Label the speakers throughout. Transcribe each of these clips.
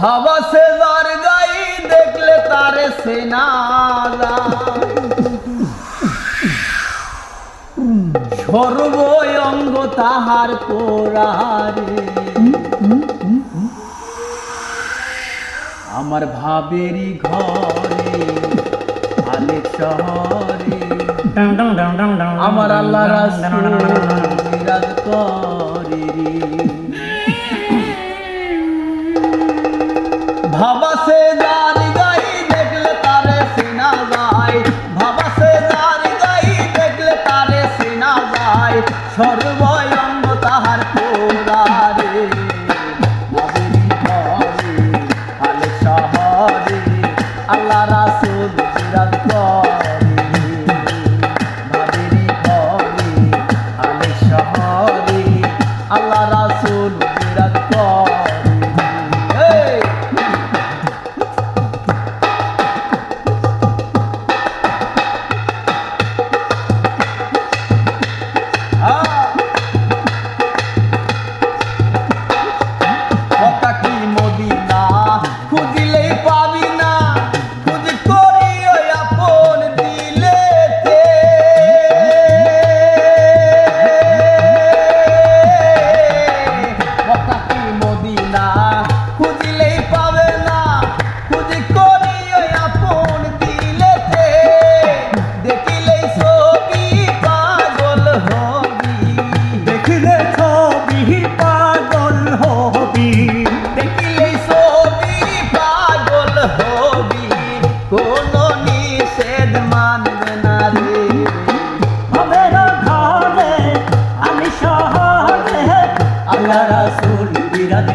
Speaker 1: ভাবা সে যার গাই দেখলে তার সেনা সর্ব অঙ্গ তাহার পোড়ারে আমার ভাবেরই ঘরে আলেক শহরে আমার আল্লাহ রাজ করে হাবাসে জান রাসুল বিরাট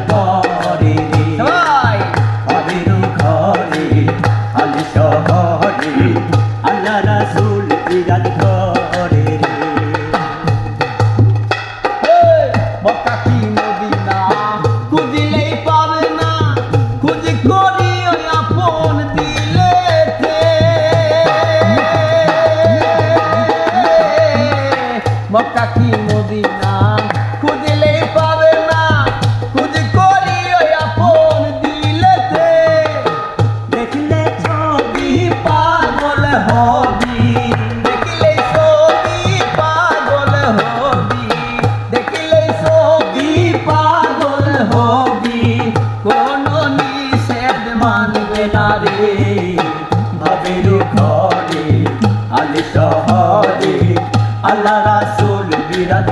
Speaker 1: সহজে আল্লাহ রাসুল বিরাট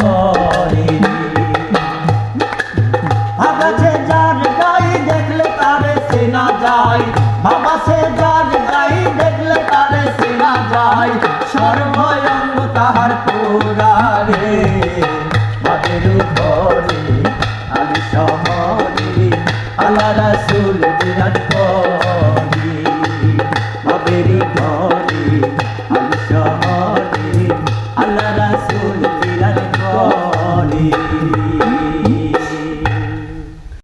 Speaker 1: করে। আকাশে যার গাই দেখলে তারে চেনা যায়। আকাশে যার গাই
Speaker 2: দেখলে
Speaker 1: তারে
Speaker 2: চেনা যায়। সর্ব